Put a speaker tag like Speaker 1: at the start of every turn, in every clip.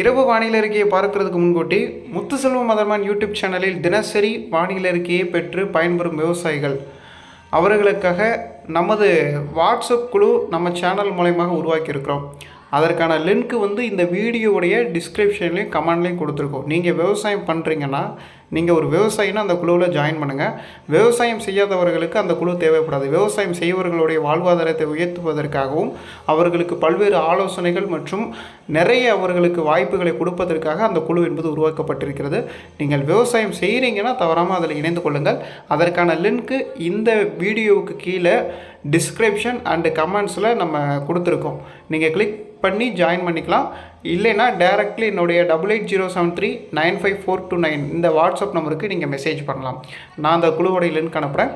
Speaker 1: இரவு வானிலை அறிக்கையை பார்க்கறதுக்கு முன்கூட்டி முத்துசெல்வம் மதர்மான் யூடியூப் சேனலில் தினசரி வானிலை அறிக்கையை பெற்று பயன்பெறும் விவசாயிகள். அவர்களுக்காக நமது வாட்ஸ்அப் குழு நம்ம சேனல் மூலயமாக உருவாக்கியிருக்கிறோம். அதற்கான லிங்க் வந்து இந்த வீடியோவுடைய டிஸ்கிரிப்ஷன்லேயும் கமெண்ட்லேயும் கொடுத்துருக்கோம். நீங்கள் விவசாயம் பண்ணுறீங்கன்னா நீங்கள் ஒரு விவசாயினா அந்த குழுவில் ஜாயின் பண்ணுங்கள் விவசாயம் செய்யாதவர்களுக்கு அந்த குழு தேவைப்படாது. விவசாயம் செய்வர்களுடைய வாழ்வாதாரத்தை உயர்த்துவதற்காகவும் அவர்களுக்கு பல்வேறு ஆலோசனைகள் மற்றும் நிறைய அவர்களுக்கு வாய்ப்புகளை கொடுப்பதற்காக அந்த குழு என்பது உருவாக்கப்பட்டிருக்கிறது. நீங்கள் விவசாயம் செய்கிறீங்கன்னா தவறாமல் அதில் இணைந்து கொள்ளுங்கள். அதற்கான லிங்க்கு இந்த வீடியோவுக்கு கீழே டிஸ்கிரிப்ஷன் அண்டு கமெண்ட்ஸில் நம்ம கொடுத்துருக்கோம். நீங்கள் கிளிக் பண்ணி ஜாயின் பண்ணிக்கலாம். இல்லைன்னா டேரெக்ட்லி என்னுடைய double eight zero seven three nine five four two nine இந்த வாட்ஸ்அப் நம்பருக்கு நீங்கள் மெசேஜ் பண்ணலாம். நான் அந்த குழுவோடைய லிங்க் அனுப்புகிறேன்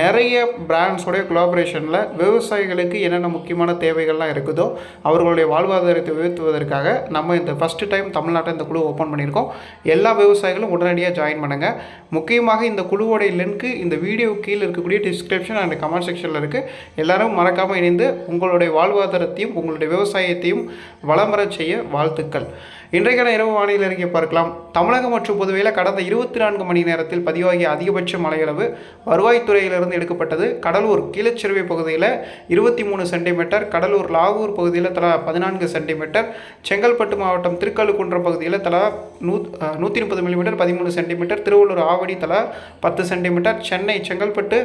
Speaker 1: நிறைய பிராண்ட்ஸோடைய கொலாபரேஷனில் விவசாயிகளுக்கு என்னென்ன முக்கியமான தேவைகள்லாம் இருக்குதோ அவர்களுடைய வாழ்வாதாரத்தை உயர்த்துவதற்காக நம்ம இந்த ஃபஸ்ட்டு டைம் தமிழ்நாட்டில் இந்த குழு ஓப்பன் பண்ணியிருக்கோம். எல்லா விவசாயிகளும் உடனடியாக ஜாயின் பண்ணுங்கள் முக்கியமாக இந்த குழுவோடைய லிங்க்கு இந்த வீடியோ கீழே இருக்கக்கூடிய டிஸ்கிரிப்ஷன் அண்ட் கமெண்ட் செக்ஷனில் இருக்குது எல்லாரும் மறக்காமல் இணைந்து உங்களுடைய வாழ்வாதாரத்தையும் உங்களுடைய விவசாயத்தையும் வளம் செய்ய வாழ்த்துக்கள். இன்றைக்கான இரவு வானிலை அறிக்கை பார்க்கலாம். தமிழகம் மற்றும் புதுவையில் கடந்த இருபத்தி நான்கு மணி நேரத்தில் பதிவாகிய அதிகபட்ச மழையளவு வருவாய்த்துறையிலிருந்து எடுக்கப்பட்டது. கடலூர் கீழச்சிறுவை பகுதியில் இருபத்தி மூணு சென்டிமீட்டர் கடலூர் லாகூர் பகுதியில் தலா பதினான்கு சென்டிமீட்டர் செங்கல்பட்டு மாவட்டம் திருக்கழுக்குன்றம் பகுதியில் தலா நூ நூற்றி முப்பது மில்லிமீட்டர் பதிமூணு சென்டிமீட்டர் திருவள்ளூர் ஆவடி தலா பத்து சென்டிமீட்டர் சென்னை செங்கல்பட்டு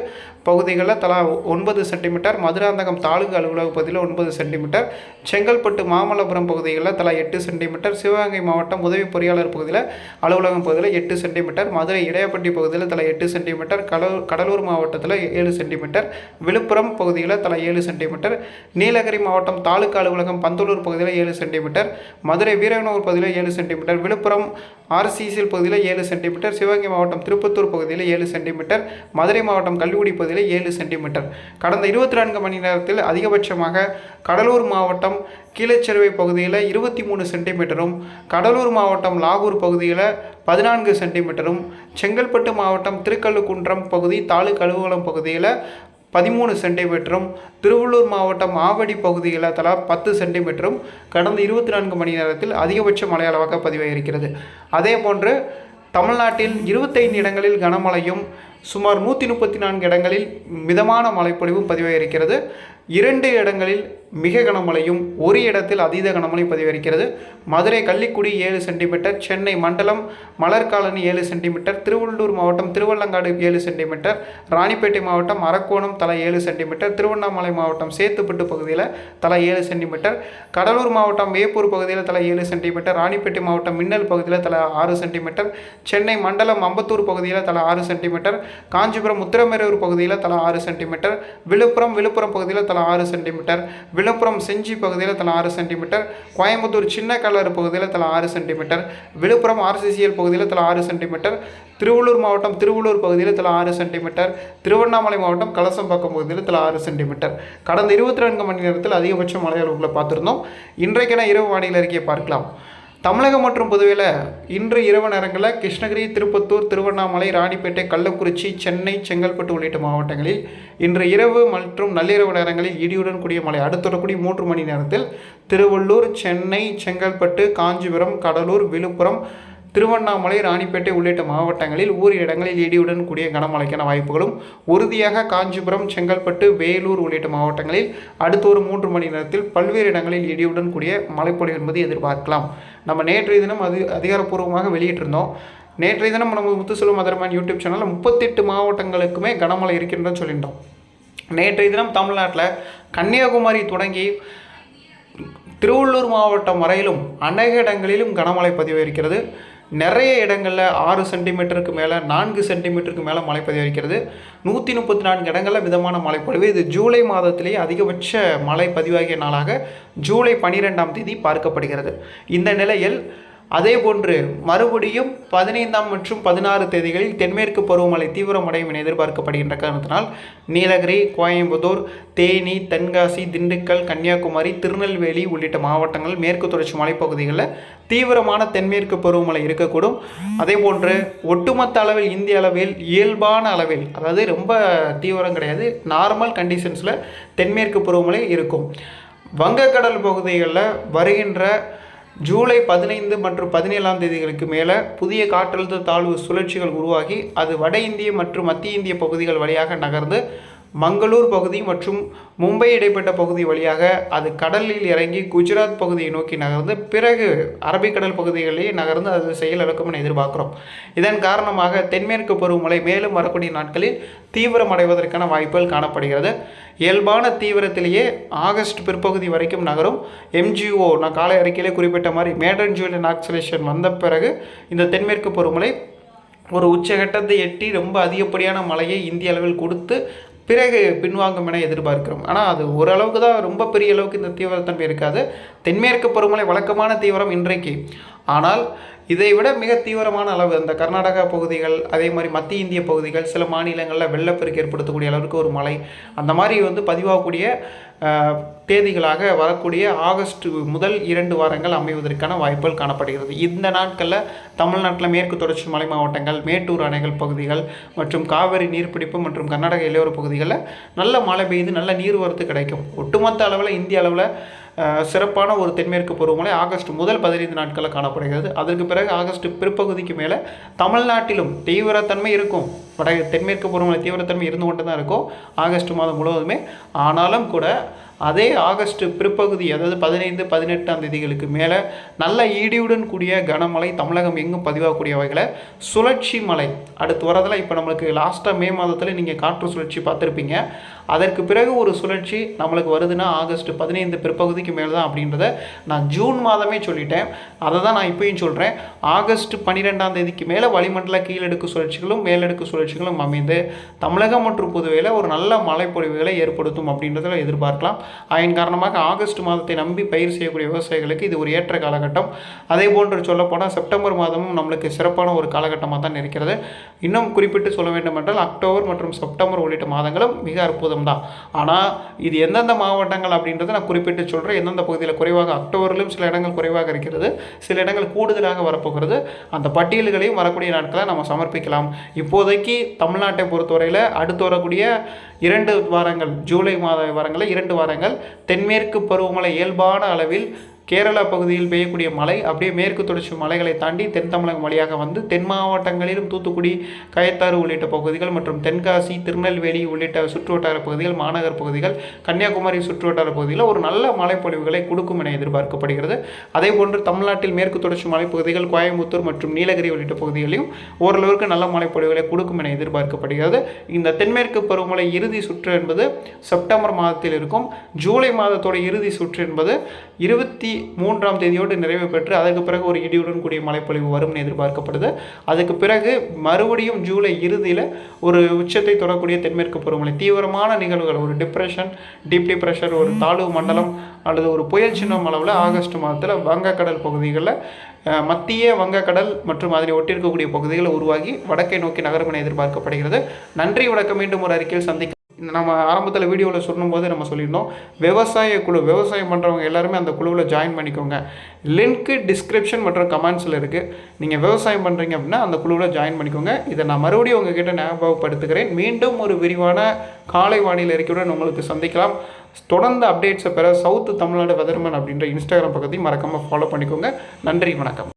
Speaker 1: பகுதிகளில் தலா ஒன்பது சென்டிமீட்டர் மதுராந்தகம் தாலுகா அலுவலக பகுதியில் ஒன்பது சென்டிமீட்டர் செங்கல்பட்டு மாமல்லபுரம் பகுதிகளில் தலா எட்டு சென்டிமீட்டர் சிவகங்கை மாவட்டம் உதவி பொறியாளர் பகுதியில் அலுவலகம் பகுதியில் எட்டு சென்டிமீட்டர் மதுரை இடையப்பட்டி பகுதியில் தலை எட்டு சென்டிமீட்டர் கடலூர் கடலூர் மாவட்டத்தில் ஏழு சென்டிமீட்டர் விழுப்புரம் பகுதியில் தலை ஏழு சென்டிமீட்டர் நீலகிரி மாவட்டம் தாலுகா அலுவலகம் பந்தலூர் பகுதியில் ஏழு சென்டிமீட்டர் மதுரை வீரநூர் பகுதியில் ஏழு சென்டிமீட்டர் விழுப்புரம் ஆர்சிசிஎல் பகுதியில் ஏழு சென்டிமீட்டர் சிவகங்கை மாவட்டம் திருப்பத்தூர் பகுதியில் ஏழு சென்டிமீட்டர் மதுரை மாவட்டம் கல்லுகுடி பகுதியில் ஏழு சென்டிமீட்டர். கடந்த இருபத்தி நான்கு மணி நேரத்தில் அதிகபட்சமாக கடலூர் மாவட்டம் கீழச்செருவை பகுதியில் இருபத்தி மூணு சென்டிமீட்டரும் கடலூர் மாவட்டம் லாகூர் பகுதியில் பதினான்கு சென்டிமீட்டரும் செங்கல்பட்டு மாவட்டம் திருக்கல்லுக்குன்றம் பகுதி தாலுக் அலுவலகம் பகுதியில் பதிமூணு சென்டிமீட்டரும் திருவள்ளூர் மாவட்டம் ஆவடி பகுதியில் தலா பத்து சென்டிமீட்டரும் கடந்த இருபத்தி நான்கு மணி நேரத்தில் அதிகபட்ச மழை அளவாக பதிவாகியிருக்கிறது அதே போன்று தமிழ்நாட்டில் இருபத்தைந்து இடங்களில் கனமழையும் சுமார் நூற்றி முப்பத்தி நான்கு இடங்களில் மிதமான மழைப்பொழிவும் பதிவாகியிருக்கிறது இரண்டு இடங்களில் மிக கனமழையும் ஒரு இடத்தில் அதீத கனமழை பதிவாகிறது மதுரை கள்ளிக்குடி ஏழு சென்டிமீட்டர் சென்னை மண்டலம் மலர்காலனி ஏழு சென்டிமீட்டர் திருவள்ளூர் மாவட்டம் திருவள்ளங்காடு ஏழு சென்டிமீட்டர் ராணிப்பேட்டை மாவட்டம் அரக்கோணம் தலா ஏழு சென்டிமீட்டர் திருவண்ணாமலை மாவட்டம் சேத்துப்பட்டு பகுதியில் தலா ஏழு சென்டிமீட்டர் கடலூர் மாவட்டம் வேப்பூர் பகுதியில் தலா ஏழு சென்டிமீட்டர் ராணிப்பேட்டை மாவட்டம் மின்னல் பகுதியில் தலா ஆறு சென்டிமீட்டர் சென்னை மண்டலம் அம்பத்தூர் பகுதியில் தலா ஆறு சென்டிமீட்டர் காஞ்சிபுரம் உத்திரமேரூர் பகுதியில் தலா ஆறு சென்டிமீட்டர் விழுப்புரம் விழுப்புரம் பகுதியில் தலா ஆறு சென்டிமீட்டர் விழுப்புரம் செஞ்சி பகுதியில் தலா ஆறு சென்டிமீட்டர் கோயம்புத்தூர் சின்ன கல்லறு பகுதியில் தலா ஆறு சென்டிமீட்டர் விழுப்புரம் ஆர்சிசிஎல் பகுதியில் தலா ஆறு சென்டிமீட்டர் திருவள்ளூர் மாவட்டம் திருவள்ளூர் பகுதியில் தலா ஆறு சென்டிமீட்டர் திருவண்ணாமலை மாவட்டம் கலசம்பாக்கம் பகுதியில் தலா ஆறு சென்டிமீட்டர் கடந்த இருபத்தி ரெண்டு மணி நேரத்தில் அதிகபட்ச மழை அளவுகளை பார்த்துருந்தோம். இன்றைக்கென இரவு வானிலை அறிக்கையை பார்க்கலாம். தமிழகம் மற்றும் புதுவையில் இன்று இரவு நேரங்களில் கிருஷ்ணகிரி திருப்பத்தூர் திருவண்ணாமலை ராணிப்பேட்டை கள்ளக்குறிச்சி சென்னை செங்கல்பட்டு உள்ளிட்ட மாவட்டங்களில் இன்று இரவு மற்றும் நள்ளிரவு நேரங்களில் இடியுடன் கூடிய மழை. அடுத்து வரக்கூடிய மூன்று மணி நேரத்தில் திருவள்ளூர் சென்னை செங்கல்பட்டு காஞ்சிபுரம் கடலூர் விழுப்புரம் திருவண்ணாமலை ராணிப்பேட்டை உள்ளிட்ட மாவட்டங்களில் ஓரிரு இடங்களில் இடியுடன் கூடிய கனமழைக்கான வாய்ப்புகளும் உறுதியாக காஞ்சிபுரம் செங்கல்பட்டு வேலூர் உள்ளிட்ட மாவட்டங்களில் அடுத்த ஒரு மூன்று மணி நேரத்தில் பல்வேறு இடங்களில் இடியுடன் கூடிய மழைப்பொழிவு என்பது எதிர்பார்க்கலாம். நம்ம நேற்றைய தினம் அது அதிகாரப்பூர்வமாக வெளியிட்டிருந்தோம். நேற்றைய தினம் நம்ம முத்துசெல்வம் மதர்மான் யூடியூப் சேனலில் முப்பத்தெட்டு மாவட்டங்களுக்குமே கனமழை இருக்கின்றன்னு சொல்லிட்டோம் நேற்றைய தினம் தமிழ்நாட்டில் கன்னியாகுமரி தொடங்கி திருவள்ளூர் மாவட்டம் வரையிலும் அநேக இடங்களிலும் கனமழை பதிவாகிறது நிறைய இடங்களில் ஆறு சென்டிமீட்டருக்கு மேலே நான்கு சென்டிமீட்டருக்கு மேலே மழை பதிவாகிறது நூற்றி முப்பத்தி நான்கு இடங்களில் மிதமான மழைப்பொழிவு இது ஜூலை மாதத்திலேயே அதிகபட்ச மழை பதிவாகிய நாளாக ஜூலை பனிரெண்டாம் தேதி பார்க்கப்படுகிறது. இந்த நிலையில் அதே போன்று மறுபடியும் பதினைந்தாம் மற்றும் பதினாறு தேதிகளில் தென்மேற்கு பருவமழை தீவிரமடையும் என எதிர்பார்க்கப்படுகின்ற காரணத்தினால் நீலகிரி கோயம்புத்தூர் தேனி தென்காசி திண்டுக்கல் கன்னியாகுமரி திருநெல்வேலி உள்ளிட்ட மாவட்டங்கள் மேற்கு தொடர்ச்சி மலைப்பகுதிகளில் தீவிரமான தென்மேற்கு பருவமழை இருக்கக்கூடும். அதே போன்று ஒட்டுமொத்த அளவில் இந்திய அளவில் இயல்பான அளவில் அதாவது ரொம்ப தீவிரம் கிடையாது நார்மல் கண்டிஷன்ஸில் தென்மேற்கு பருவமழை இருக்கும். வங்கக்கடல் பகுதிகளில் வருகின்ற ஜூலை பதினைந்து மற்றும் பதினேழாம் தேதிகளுக்கு மேலே புதிய காற்றழுத்த தாழ்வு சுழற்சிகள் உருவாகி அது வட இந்திய மற்றும் மத்திய இந்திய பகுதிகள் வழியாக நகர்ந்து மங்களூர் பகுதி மற்றும் மும்பை இடைப்பட்ட பகுதி வழியாக அது கடலில் இறங்கி குஜராத் பகுதியை நோக்கி நகர்ந்து பிறகு அரபிக்கடல் பகுதிகளிலேயே நகர்ந்து அது செயலிழக்கும் என எதிர்பார்க்கிறோம். இதன் காரணமாக தென்மேற்கு பருவமழை மேலும் வரக்கூடிய நாட்களில் தீவிரமடைவதற்கான வாய்ப்புகள் காணப்படுகிறது. இயல்பான தீவிரத்திலேயே ஆகஸ்ட் பிற்பகுதி வரைக்கும் நகரும். எம்ஜிஓ நான் காலை அறிக்கையிலே குறிப்பிட்ட மாதிரி மேடன் ஜூலியன் ஆக்சலேஷன் வந்த பிறகு இந்த தென்மேற்கு பருவமழை ஒரு உச்சகட்டத்தை எட்டி ரொம்ப அதிகப்படியான மழையை இந்திய அளவில் கொடுத்து பிறகு பின்வாங்கும் என எதிர்பார்க்கிறோம். ஆனால் அது ஓரளவுக்கு தான் ரொம்ப பெரிய அளவுக்கு இந்த தீவிரத்தன்மை இருக்காது. தென்மேற்கு பருவமழை வழக்கமான தீவிரம் இன்றைக்கு. ஆனால் இதை விட மிக தீவிரமான அளவு அந்த கர்நாடகா பகுதிகள் அதே மாதிரி மத்திய இந்திய பகுதிகள் சில மாநிலங்களில் வெள்ளப்பெருக்கு ஏற்படுத்தக்கூடிய அளவுக்கு ஒரு மழை அந்த மாதிரி வந்து பதிவாகக்கூடிய தேதிகளாக வரக்கூடிய ஆகஸ்ட் முதல் இரண்டு வாரங்கள் அமைவதற்கான வாய்ப்புகள் காணப்படுகிறது. இந்த நாட்களில் தமிழ்நாட்டில் மேற்கு தொடர்ச்சி மலை மாவட்டங்கள் மேட்டூர் அணைகள் பகுதிகள் மற்றும் காவிரி நீர்பிடிப்பு மற்றும் கர்நாடக இளையோர பகுதிகளில் நல்ல மழை பெய்து நல்ல நீர்வரத்து கிடைக்கும். ஒட்டுமொத்த அளவில் இந்திய அளவில் சிறப்பான ஒரு தென்மேற்கு பருவமழை ஆகஸ்ட் முதல் பதினைந்து நாட்களில் காணப்படுகிறது. அதற்கு பிறகு ஆகஸ்ட் பிற்பகுதிக்கு மேலே தமிழ்நாட்டிலும் தீவிரத்தன்மை இருக்கும். வட தென்மேற்கு பருவமழை தீவிரத்தன்மை இருந்து கொண்டு தான் இருக்கும். ஆகஸ்ட் மாதம் முழுவதுமே. ஆனாலும் கூட அதே ஆகஸ்ட் பிற்பகுதி அதாவது பதினைந்து பதினெட்டாம் தேதிகளுக்கு மேலே நல்ல இடியுடன் கூடிய கனமழை தமிழகம் எங்கும் பதிவாகக்கூடிய வகையில் சுழற்சி மலை அடுத்து வரதில் இப்போ நம்மளுக்கு லாஸ்ட்டாக மே மாதத்தில் நீங்கள் காற்று சுழற்சி பார்த்துருப்பீங்க. அதற்கு பிறகு ஒரு சுழற்சி நம்மளுக்கு வருதுன்னா ஆகஸ்ட் பதினைந்து பிற்பகுதிக்கு மேலே தான் அப்படின்றத நான் ஜூன் மாதமே சொல்லிட்டேன். அதை தான் நான் இப்பயும் சொல்கிறேன் ஆகஸ்ட் பன்னிரெண்டாம் தேதிக்கு மேலே வளிமண்டல கீழடுக்கு சுழற்சிகளும் மேலடுக்கு சுழற்சிகளும் அமைந்து தமிழகம் மற்றும் புதுவையில் ஒரு நல்ல மழைப்பொழிவுகளை ஏற்படுத்தும் அப்படின்றத எதிர்பார்க்கலாம். அதன் காரணமாக ஆகஸ்ட் மாதத்தை நம்பி பயிர் செய்யக்கூடிய விவசாயிகளுக்கு இது ஒரு ஏற்ற காலகட்டம். அதே போன்று சொல்லப்போனால் செப்டம்பர் மாதமும் நம்மளுக்கு சிறப்பான ஒரு காலகட்டமாக தான் இருக்கிறது. இன்னும் குறிப்பிட்டு சொல்ல வேண்டும் என்றால் அக்டோபர் மற்றும் செப்டம்பர் உள்ளிட்ட மாதங்களும் மிக அற்புதம் தான். ஆனால் இது எந்தெந்த மாவட்டங்கள் அப்படின்றத நான் குறிப்பிட்டு சொல்கிறேன் எந்தெந்த பகுதியில் குறைவாக அக்டோபரிலும் சில இடங்கள் குறைவாக இருக்கிறது. சில இடங்கள் கூடுதலாக வரப்போகிறது. அந்த பட்டியல்களையும் வரக்கூடிய நாட்களை நம்ம சமர்ப்பிக்கலாம். இப்போதைக்கு தமிழ்நாட்டை பொறுத்தவரையில் அடுத்து வரக்கூடிய இரண்டு வாரங்கள் ஜூலை மாத வாரங்களில் இரண்டு வாரங்கள் தென்மேற்கு பருவமழை இயல்பான அளவில் கேரளா பகுதியில் பெய்யக்கூடிய மழை அப்படியே மேற்கு தொடர்ச்சி மலைகளை தாண்டி தென் தமிழகம் வழியாக வந்து தென் மாவட்டங்களிலும் தூத்துக்குடி கயத்தாறு உள்ளிட்ட பகுதிகள் மற்றும் தென்காசி திருநெல்வேலி உள்ளிட்ட சுற்றுவட்டார பகுதிகள் மாநகர் பகுதிகள் கன்னியாகுமரி சுற்றுவட்டார பகுதியில் ஒரு நல்ல மழைப்பொழிவுகளை கொடுக்கும் என எதிர்பார்க்கப்படுகிறது. அதே போன்று தமிழ்நாட்டில் மேற்கு தொடர்ச்சி மலைப்பகுதிகள் கோயம்புத்தூர் மற்றும் நீலகிரி உள்ளிட்ட பகுதிகளையும் ஓரளவுக்கு நல்ல மழைப்பொழிவுகளை கொடுக்கும் என எதிர்பார்க்கப்படுகிறது. இந்த தென்மேற்கு பருவமழை இறுதி சுற்று என்பது செப்டம்பர் மாதத்தில் இருக்கும். ஜூலை மாதத்தோட இறுதி சுற்று என்பது இருபத்தி மூன்றாம் தேதியோடு நிறைவு பெற்று அதற்கு பிறகு ஒரு இடியுடன் கூடிய மழைப்பொழிவு வரும் எதிர்பார்க்கப்படுது. அதுக்கு பிறகு மறுபடியும் ஜூலை இறுதியில் ஒரு உச்சத்தை தொடரக்கூடிய தென்மேற்கு பருவமழை. தீவிரமான நிகழ்வுகள் ஒரு டிப்ரெஷன் டீப் டிப்ரெஷர் ஒரு தாழ்வு மண்டலம் அல்லது ஒரு புயல் சின்னம் அளவில் ஆகஸ்ட் மாதத்தில் வங்கக்கடல் பகுதிகளில் மத்திய வங்கக்கடல் மற்றும் அதனை ஒட்டியிருக்கக்கூடிய பகுதிகளை உருவாகி வடக்கை நோக்கி நகரும் என எதிர்பார்க்கப்படுகிறது. நன்றி வணக்கம். மீண்டும் ஒரு அறிக்கையில் சந்திக்க நம்ம ஆரம்பத்தில் வீடியோவில் சொல்லும்போது நம்ம சொல்லியிருந்தோம். விவசாய குழு விவசாயம் பண்ணுறவங்க எல்லாருமே அந்த குழுவில் ஜாயின் பண்ணிக்கோங்க. லிங்க்கு டிஸ்கிரிப்ஷன் மற்றும் கமெண்ட்ஸில் இருக்குது நீங்கள் விவசாயம் பண்ணுறீங்க அப்படின்னா அந்த குழுவில் ஜாயின் பண்ணிக்கோங்க. இதை நான் மறுபடியும் உங்ககிட்ட ஞாபகப்படுத்துகிறேன். மீண்டும் ஒரு விரிவான காலை வானிலை அறிக்கையுடன் உங்களுக்கு சந்திக்கலாம். தொடர்ந்து அப்டேட்ஸை பெற சவுத்து தமிழ்நாடு வெதர்மன் அப்படின்ற இன்ஸ்டாகிராம் பக்கத்தையும் மறக்காமல் ஃபாலோ பண்ணிக்கோங்க. நன்றி வணக்கம்.